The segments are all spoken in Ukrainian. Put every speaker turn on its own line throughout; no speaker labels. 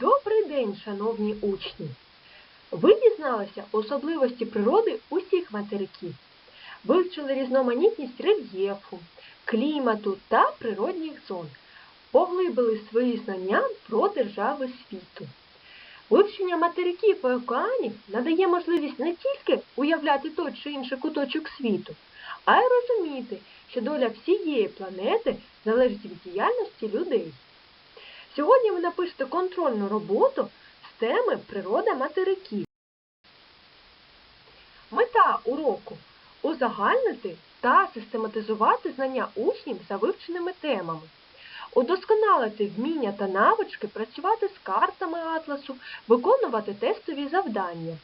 Добрий день, шановні учні! Ви дізналися особливості природи усіх материків, вивчили різноманітність рельєфу, клімату та природних зон, поглибили свої знання про держави світу. Вивчення материків і океанів надає можливість не тільки уявляти той чи інший куточок світу, а й розуміти, що доля всієї планети залежить від діяльності людей. Сьогодні ви напишете контрольну роботу з теми природа материків. Мета уроку узагальнити та систематизувати знання учнів за вивченими темами, удосконалити вміння та навички працювати з картами атласу, виконувати тестові завдання,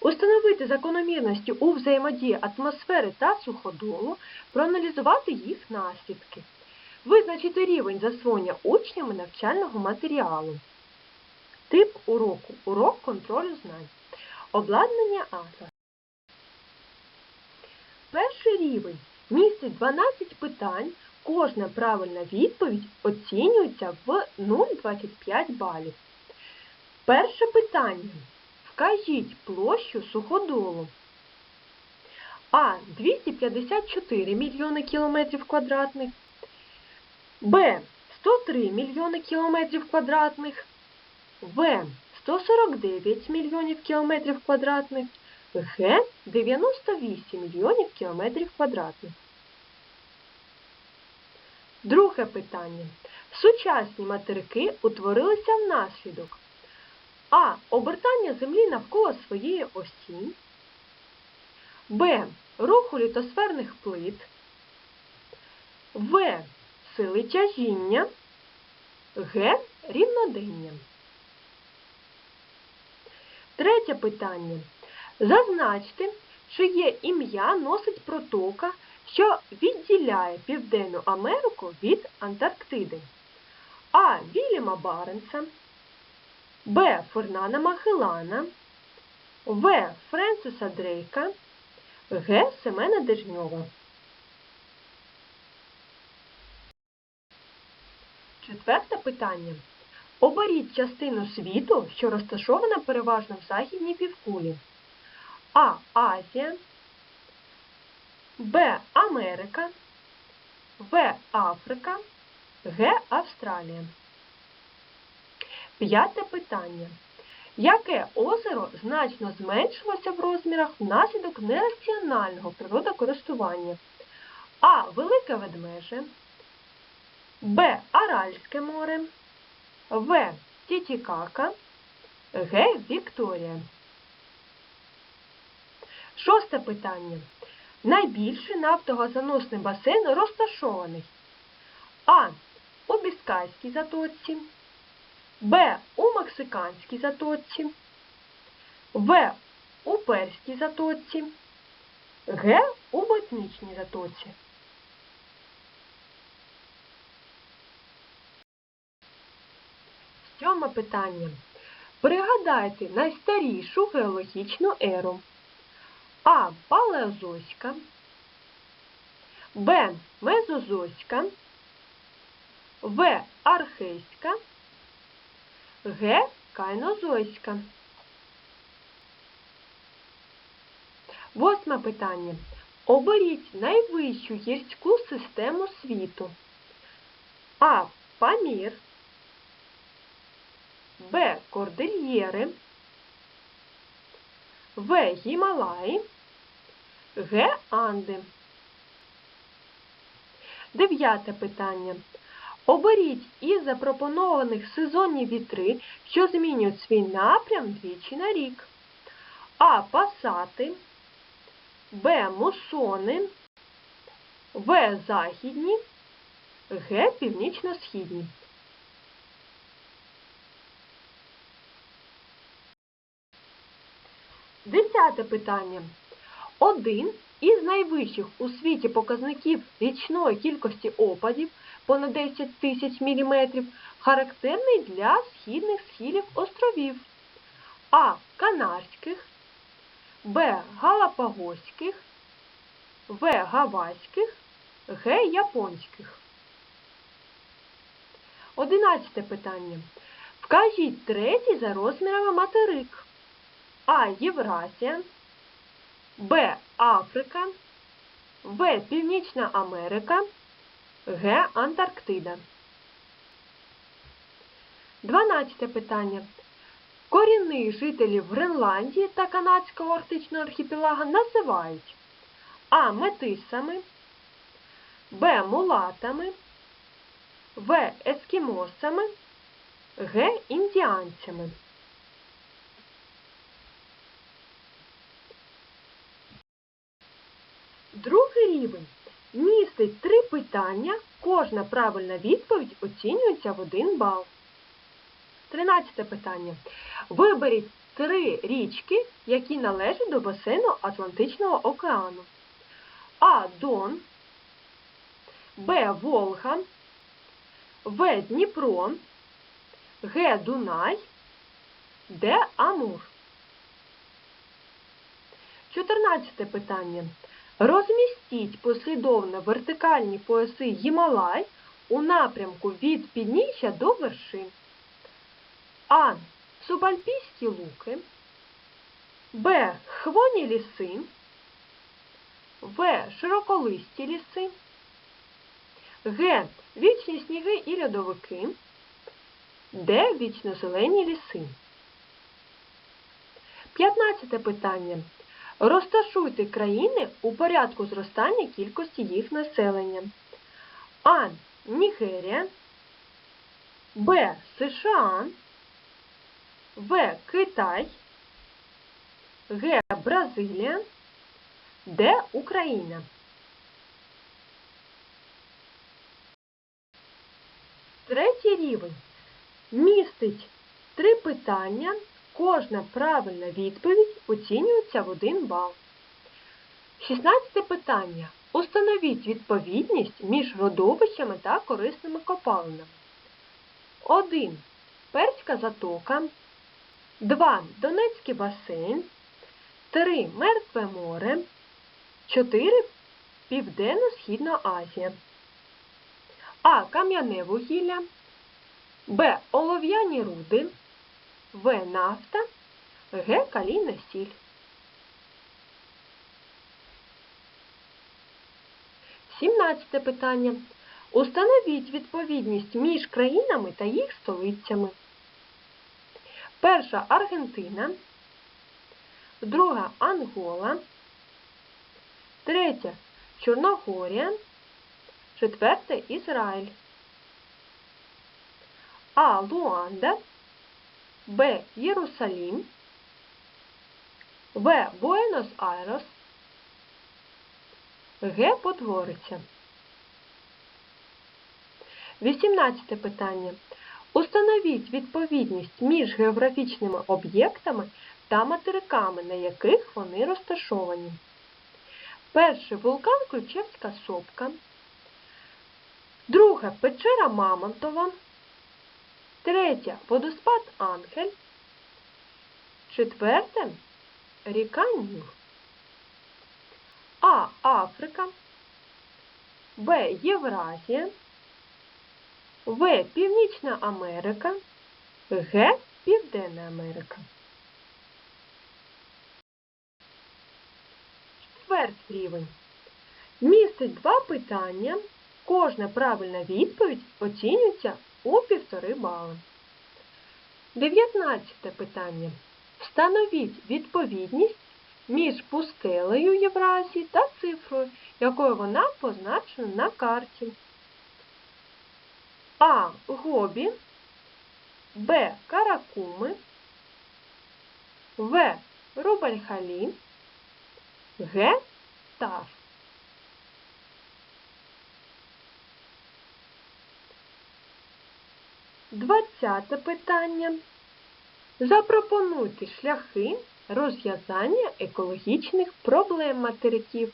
установити закономірності у взаємодії атмосфери та суходолу, проаналізувати їх наслідки. Визначити рівень засвоєння учнями навчального матеріалу. Тип уроку. Урок контролю знань. Обладнання атлас. Перший рівень містить 12 питань. Кожна правильна відповідь оцінюється в 0,25 балів. Перше питання. Вкажіть площу суходолу. А. 254 мільйони кілометрів квадратних. Б. 103 мільйони кілометрів квадратних. В. 149 мільйонів кілометрів квадратних. Г. 98 мільйонів кілометрів квадратних. Друге питання. Сучасні материки утворилися внаслідок А. Обертання Землі навколо своєї осі. Б. Руху літосферних плит. В сили тяжіння, Г рівнодення. Третє питання. Зазначте, чи є ім'я носить протока, що відділяє Південну Америку від Антарктиди. А. Вільяма Баренса, Б. Фернана Махелана, В. Френсиса Дрейка, Г. Семена Дежньова. Четверте питання. Оберіть частину світу, що розташована переважно в західній півкулі. А. Азія, Б. Америка, В. Африка, Г. Австралія. П'яте питання. Яке озеро значно зменшилося в розмірах внаслідок нераціонального природокористування? А. Велике Ведмеже, Б. Аральське море, В. Тітікака, Г. Вікторія. Шосте питання. Найбільший нафтогазоносний басейн розташований А. У Біскайській затоці, Б. У Мексиканській затоці, В. У Перській затоці, Г. У Ботнічній затоці. Сьоме питання. Пригадайте найстарішу геологічну еру. А. Палеозойська, Б. Мезозойська, В. Архейська, Г. Кайнозойська. Восьме питання. Оберіть найвищу гірську систему світу. А. Памір. Б. Кордильєри. В. Гімалаї. Г. Анди. Дев'яте питання. Оберіть із запропонованих сезонні вітри, що змінюють свій напрям двічі на рік. А. Пасати. Б. Мусони. В. Західні. Г. Північно-східні. Десяте питання. Один із найвищих у світі показників річної кількості опадів понад 10 тисяч міліметрів характерний для східних схилів островів А. Канарських, Б. Галапагоських, В. Гавайських, Г. Японських. Одинадцяте питання. Вкажіть третій за розмірами материк. А. Євразія, Б. Африка, В. Північна Америка, Г. Антарктида. Дванадцяте питання. Корінних жителів Гренландії та Канадського арктичного архіпелага називають А. Метисами, Б. Мулатами, В. Ескімосами, Г. Індіанцями. Другий рівень містить три питання, кожна правильна відповідь оцінюється в 1 бал. Тринадцяте питання. Виберіть три річки, які належать до басейну Атлантичного океану. А. Дон, Б. Волга, В. Дніпро, Г. Дунай, Д. Амур. Чотирнадцяте питання. Розмістіть послідовно вертикальні пояси Гімалай у напрямку від підніжжя до вершин. А. Субальпійські луки, Б. Хвойні ліси, В. Широколисті ліси, Г. Вічні сніги і льодовики, Д. Вічнозелені ліси. П'ятнадцяте питання. Розташуйте країни у порядку зростання кількості їх населення. А. Нігерія, Б. США, В. Китай, Г. Бразилія, Д. Україна. Третій рівень містить три питання. Кожна правильна відповідь оцінюється в 1 бал. 16 питання. Установіть відповідність між родовищами та корисними копалинами. 1. Перська затока. 2. Донецький басейн. 3. Мертве море. 4. Південно-Східна Азія. А. Кам'яне вугілля. Б. Олов'яні руди. В. Нафта. Г. Калійна сіль. Сімнадцяте питання. Установіть відповідність між країнами та їх столицями. Перша Аргентина, друга Ангола, третя Чорногорія, четверта Ізраїль. А. Луанда, Б. Єрусалім, В. Буенос-Айрес, Г. Подгориця. 18 питання. Установіть відповідність між географічними об'єктами та материками, на яких вони розташовані. Перший вулкан Ключевська сопка. Друге печера Мамонтова. Третє водоспад Ангель. Четверте ріка Ніл. А. Африка. Б. Євразія. В. Північна Америка. Г. Південна Америка. Четвертий рівень. Містить два питання. Кожна правильна відповідь оцінюється у півтори бали. Дев'ятнадцяте питання. Встановіть відповідність між пустелею Євразії та цифрою, якою вона позначена на карті. А. Гобі, Б. Каракуми, В. Рубальхалі, Г. Тав. Двадцяте питання. Запропонуйте шляхи розв'язання екологічних проблем материків.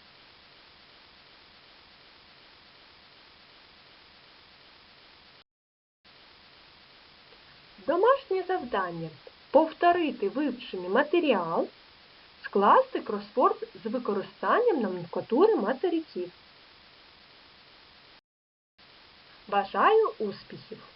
Домашнє завдання повторити вивчений матеріал, скласти кросворд з використанням номенклатури материків. Бажаю успіхів!